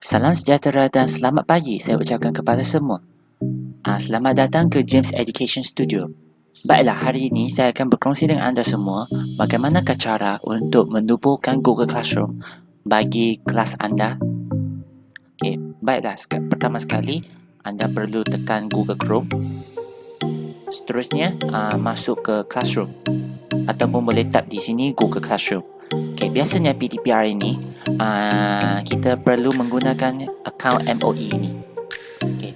Salam sejahtera dan selamat pagi saya ucapkan kepada semua. Ah, selamat datang ke James Education Studio. Baiklah, hari ini saya akan berkongsi dengan anda semua bagaimanakah cara untuk menubuhkan Google Classroom bagi kelas anda. Okey, baiklah. Pertama sekali, anda perlu tekan Google Chrome. Seterusnya, ah, masuk ke Classroom ataupun boleh tap di sini Google Classroom. Okay, biasanya PDPR ini uh, kita perlu menggunakan akaun MOE ini. Okay.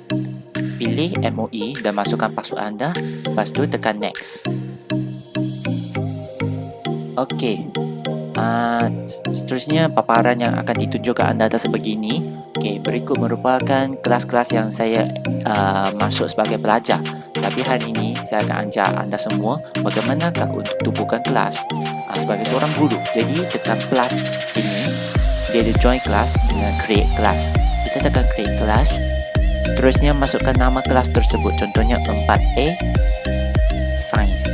Pilih MOE dan masukkan password anda. Lepas tu tekan next. Okey. Uh, seterusnya paparan yang akan ditunjukkan anda adalah sebegini. Okey, berikut merupakan kelas-kelas yang saya uh, masuk sebagai pelajar. Tapi hari ini saya akan ajar anda semua bagaimanakah untuk tubuhkan kelas uh, sebagai seorang guru. Jadi tekan plus sini, dia ada join kelas dengan create kelas. Kita tekan create kelas. Seterusnya masukkan nama kelas tersebut. Contohnya 4A Science.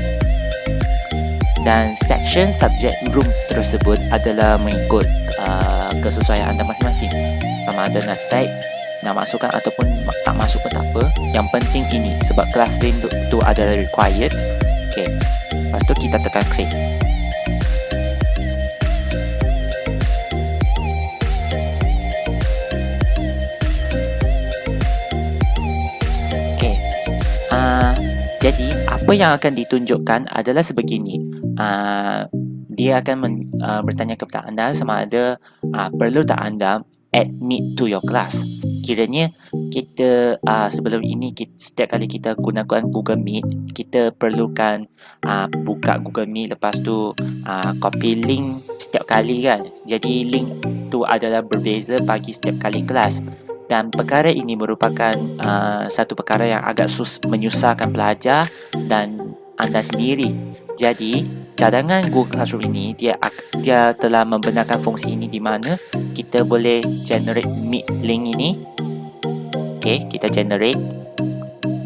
Dan section subject room tersebut adalah mengikut uh, kesesuaian anda masing-masing. Sama ada nak type nak masukkan ataupun tak masuk pun tak apa. Yang penting ini sebab lain tu, tu adalah required. Ok lepas tu kita tekan create apa yang akan ditunjukkan adalah sebegini uh, dia akan men, uh, bertanya kepada anda sama ada uh, perlu tak anda admit to your class. Kiranya kita uh, sebelum ini kita, setiap kali kita gunakan Google Meet, kita perlukan uh, buka Google Meet lepas tu uh, copy link setiap kali kan. Jadi link tu adalah berbeza bagi setiap kali kelas. Dan perkara ini merupakan uh, satu perkara yang agak sus menyusahkan pelajar dan anda sendiri. Jadi cadangan Google Classroom ini dia dia telah membenarkan fungsi ini di mana kita boleh generate meet link ini. Okay, kita generate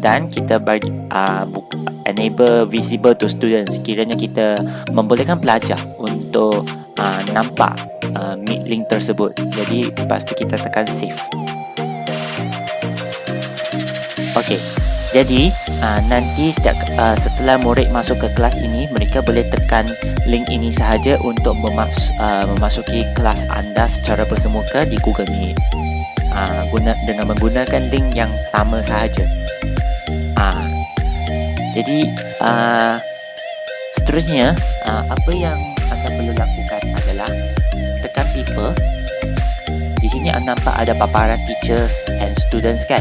dan kita bagi uh, enable visible to students. Kiranya kita membolehkan pelajar untuk uh, nampak uh, meet link tersebut. Jadi lepas tu kita tekan save. Okay, jadi uh, nanti setiap uh, setelah murid masuk ke kelas ini, mereka boleh tekan link ini sahaja untuk memas uh, memasuki kelas anda secara bersemuka di Google Meet. Uh, guna dengan menggunakan link yang sama sahaja. Uh, jadi uh, seterusnya uh, apa yang anda perlu lakukan adalah tekan people. Di sini anda nampak ada paparan teachers and students kan?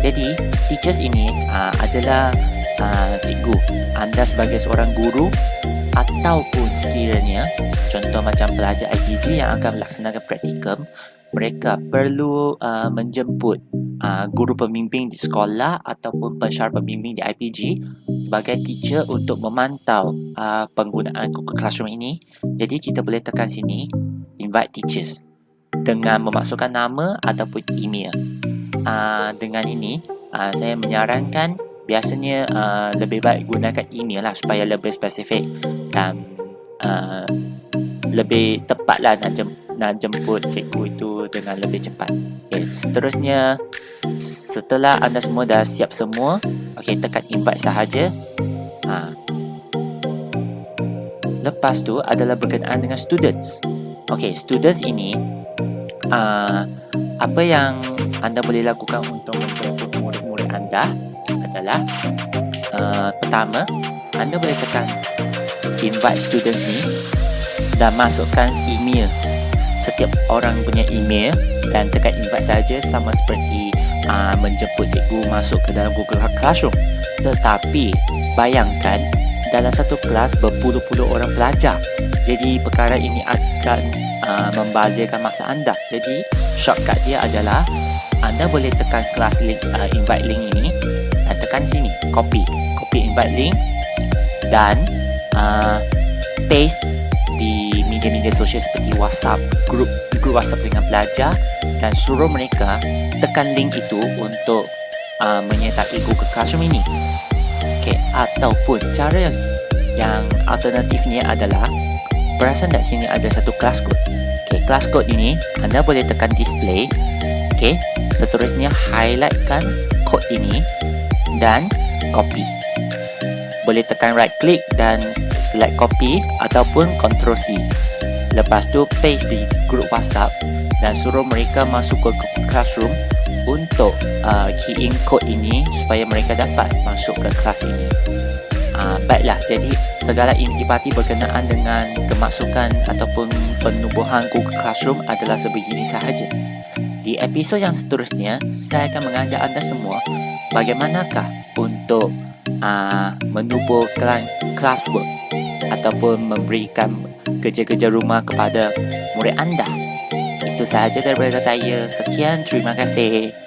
Jadi, teachers ini uh, adalah uh, cikgu. Anda sebagai seorang guru ataupun sekiranya contoh macam pelajar IPG yang akan melaksanakan praktikum, mereka perlu uh, menjemput uh, guru pembimbing di sekolah ataupun pensyarah pembimbing di IPG sebagai teacher untuk memantau uh, penggunaan Google Classroom ini. Jadi, kita boleh tekan sini, invite teachers dengan memasukkan nama ataupun email uh, dengan ini uh, saya menyarankan biasanya uh, lebih baik gunakan email lah supaya lebih spesifik dan uh, lebih tepatlah nak, jem, nak jemput cikgu itu dengan lebih cepat. Okay, seterusnya setelah anda semua dah siap semua, okay, tekan invite sahaja. Ha. Lepas tu adalah berkenaan dengan students. Okay, students ini uh, apa yang anda boleh lakukan untuk menjemput murid-murid anda adalah uh, pertama anda boleh tekan invite students ni dan masukkan email. Setiap orang punya email dan tekan invite saja sama seperti uh, menjemput cikgu masuk ke dalam Google Classroom. Tetapi bayangkan dalam satu kelas berpuluh-puluh orang pelajar. Jadi perkara ini akan Uh, membazirkan masa anda. Jadi shortcut dia adalah anda boleh tekan kelas link uh, invite link ini. Dan tekan sini copy. Copy invite link. Dan uh, paste di media-media sosial seperti WhatsApp grup grup WhatsApp dengan pelajar. Dan suruh mereka tekan link itu untuk uh, menyertai Google Classroom ini. Okay, ataupun cara yang yang alternatifnya adalah perasan tak sini ada satu kelas code. Okay, kelas code ini anda boleh tekan display. Okey, seterusnya highlightkan kod ini dan copy. Boleh tekan right click dan select copy ataupun control C. Lepas tu paste di grup WhatsApp dan suruh mereka masuk ke classroom untuk uh, key in kod ini supaya mereka dapat masuk ke kelas ini. Uh, baiklah, jadi segala intipati berkenaan dengan kemasukan ataupun penubuhan Google Classroom adalah sebegini sahaja. Di episod yang seterusnya, saya akan mengajak anda semua bagaimanakah untuk uh, menubuh classwork ataupun memberikan kerja-kerja rumah kepada murid anda. Itu sahaja daripada saya. Sekian, terima kasih.